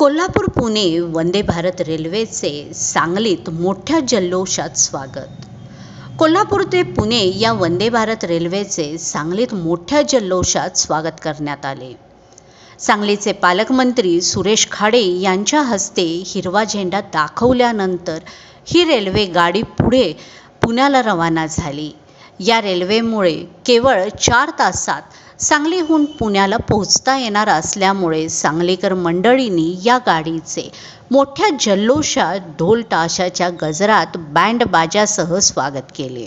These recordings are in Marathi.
कोल्हापूर पुणे वंदे भारत रेल्वेचे सांगलीत मोठ्या जल्लोषात स्वागत. कोल्हापूर ते पुणे या वंदे भारत रेल्वेचे सांगलीत मोठ्या जल्लोषात स्वागत करण्यात आले. सांगलीचे पालकमंत्री सुरेश खाडे यांच्या हस्ते हिरवा झेंडा दाखवल्यानंतर ही रेल्वे गाडी पुढे पुण्याला रवाना झाली. या रेल्वेमुळे केवळ चार तासात सांगलीहून पुण्याला पोहोचता येणार असल्यामुळे सांगलीकर मंडळींनी या गाडीचे मोठ्या जल्लोषात ढोल ताशाच्या गजरात बँड बाजासह स्वागत केले.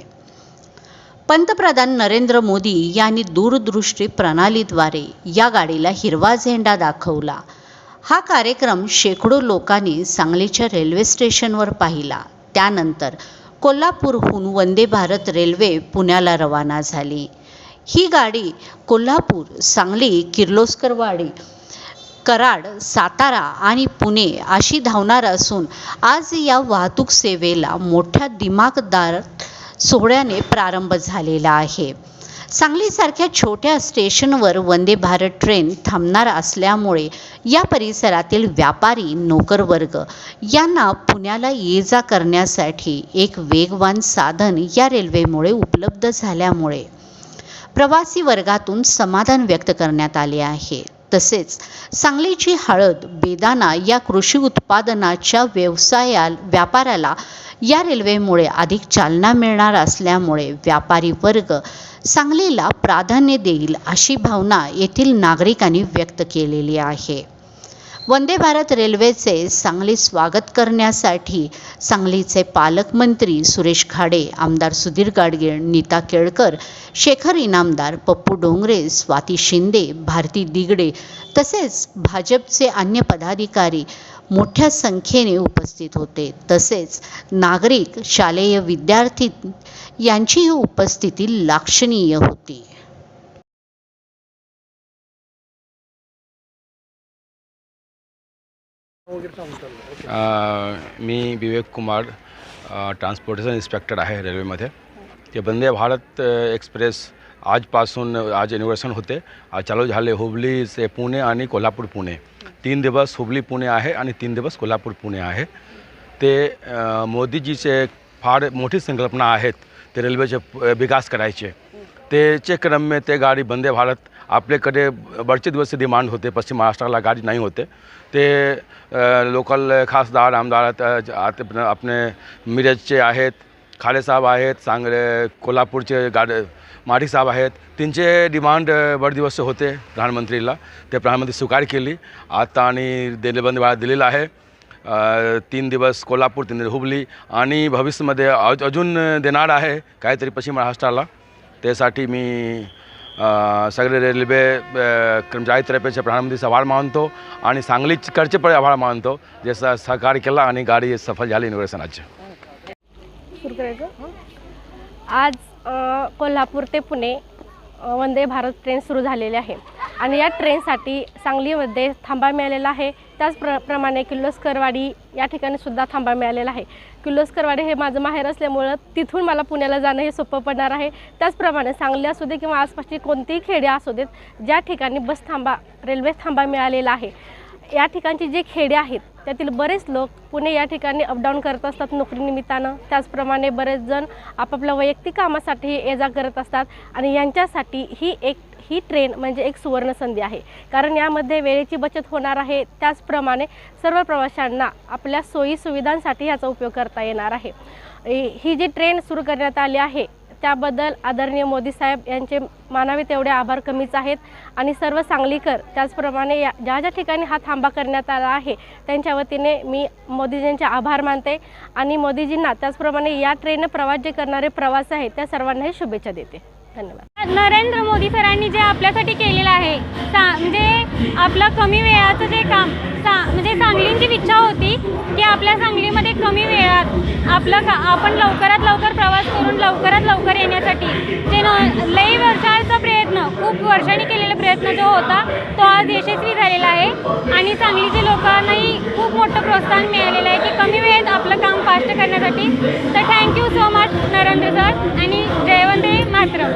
पंतप्रधान नरेंद्र मोदी यांनी दूरदृष्टी प्रणालीद्वारे या गाडीला हिरवा झेंडा दाखवला. हा कार्यक्रम शेकडो लोकांनी सांगलीच्या रेल्वे स्टेशनवर पाहिला. त्यानंतर कोल्हापूरहून वंदे भारत रेल्वे पुण्याला रवाना झाली. ही गाडी कोल्हापूर सांगली किर्लोस्करवाडी कराड सातारा आणि पुणे अशी धावणार असून आज या वाहतूक सेवेला मोठ्या दिमागदार सोहळ्याने प्रारंभ झालेला आहे. सांगलीसारख्या छोट्या स्टेशनवर वंदे भारत ट्रेन थांबणार असल्यामुळे या परिसरातील व्यापारी नोकरवर्ग यांना पुण्याला ये जा करण्यासाठी एक वेगवान साधन या रेल्वेमुळे उपलब्ध झाल्यामुळे प्रवासी वर्गातून समाधान व्यक्त करण्यात आले आहे. तसेच सांगलीची हळद बेदाना या कृषी उत्पादनाच्या व्यवसाया व्यापाराला या रेल्वेमुळे अधिक चालना मिळणार असल्यामुळे व्यापारी वर्ग सांगलीला प्राधान्य देईल अशी भावना येथील नागरिकांनी व्यक्त केलेली आहे. वंदे भारत रेल्वेचे सांगली स्वागत करण्यासाठी सांगलीचे पालकमंत्री सुरेश खाडे आमदार सुधीर गाडगीळ नीता केळकर शेखर इनामदार पप्पू डोंगरे स्वाती शिंदे भारती दिगडे तसेच भाजपचे अन्य पदाधिकारी मोठ्या संख्येने उपस्थित होते. तसेच नागरिक शालेय विद्यार्थी यांचीही उपस्थिती लाक्षणीय होती. मी विवेक कुमार ट्रान्सपोर्टेशन इन्स्पेक्टर आहे रेल्वेमध्ये ते वंदे भारत एक्सप्रेस आजपासून आज इनोव्हेशन होते. आज चालू झाले हुबली ते पुणे आणि कोल्हापूर पुणे. तीन दिवस हुबली पुणे आहे आणि तीन दिवस कोल्हापूर पुणे आहे. ते मोदीजीचे फार मोठी संकल्पना आहेत ते रेल्वेचे विकास करायचे. त्याचे क्रम ते गाडी वंदे भारत आपल्याकडे बरेचसे दिवस डिमांड होते पश्चिम महाराष्ट्राला गाडी नाही होते. ते लोकल खासदार आमदार आता- आपले मिरजचे आहेत खाडेसाहेब आहेत सांगले कोल्हापूरचे गाड माडी साहेब आहेत. त्यांचे डिमांड अ, दिवस होते प्रधानमंत्रीला. ते प्रधानमंत्री स्वीकार केली. आता आणि दिल्ली वंदे दिलेला आहे. तीन दिवस कोल्हापूर तीन दिवस हुबली आणि भविष्यामध्ये अज- अजून देणार आहे काहीतरी पश्चिम महाराष्ट्राला. त्यासाठी मी सगळे रेल्वे अ, कर्मचारीतर्फेचे प्रधानमंत्रीचा आभार मानतो आणि सांगलीकडचे पण आभार मानतो जे स सहकार्य केला आणि गाडी सफल झाली करायचं? आज कोल्हापूर ते पुणे वंदे भारत ट्रेन सुरू झालेली आहे. आणि या ट्रेनसाठी सांगलीमध्ये थांबा मिळालेला आहे. त्याच प्र प्रमाणे किर्लोस्करवाडी या ठिकाणी सुद्धा थांबा मिळालेला आहे. किर्लोस्करवाडी हे माझं माहेर असल्यामुळं तिथून मला पुण्याला जाणं हे सोपं पडणार आहे. त्याचप्रमाणे सांगली असू दे किंवा आसपासची कोणतीही खेडे असू देत ज्या ठिकाणी बस थांबा रेल्वे थांबा मिळालेला आहे. या ठिकाणची जे खेडे आहेत त्यातील बरेच लोक पुणे या ठिकाणी अपडाऊन करत असतात नोकरीनिमित्तानं. त्याचप्रमाणे बरेच जण आपापल्या वैयक्तिक कामासाठी ये जा करत असतात आणि यांच्यासाठी ही एक ही ट्रेन म्हणजे एक सुवर्णसंधी आहे. कारण यामध्ये वेळेची बचत होणार आहे. त्याचप्रमाणे सर्व प्रवाशांना आपल्या सोयीसुविधांसाठी ह्याचा याचा उपयोग करता येणार आहे. ही ही जी ट्रेन सुरू करण्यात आली आहे त्याबद्दल आदरणीय मोदी साहेब यांचे मानावे तेवढे आभार कमीच आहेत. आणि सर्व सांगलीकर त्याचप्रमाणे या ज्या ज्या ठिकाणी हा थांबा करण्यात आला आहे त्यांच्या वतीने मी मोदीजींचे आभार मानते. आणि मोदीजींना त्याचप्रमाणे या ट्रेननं प्रवास जे करणारे प्रवास आहेत त्या सर्वांनाही शुभेच्छा देते. धन्यवाद. नरेंद्र मोदी सरांनी जे आपल्यासाठी केलेलं आहे सा म्हणजे आपलं कमी वेळाचं जे काम सा म्हणजे सांगलींची इच्छा होती की आपल्या सांगलीमध्ये कमी वेळात आपलं का आपण लवकरात लवकर प्रवास करून लवकरात लवकर येण्यासाठी जे न लई वर्षाचा प्रयत्न खूप वर्षांनी केलेला प्रयत्न जो होता तो आज यशस्वी झालेला आहे. आणि सांगलीचे लोकांनाही खूप फास्ट करण्यासाठी. तर thank you so much Narendra sir आणि जयवंत मात्र.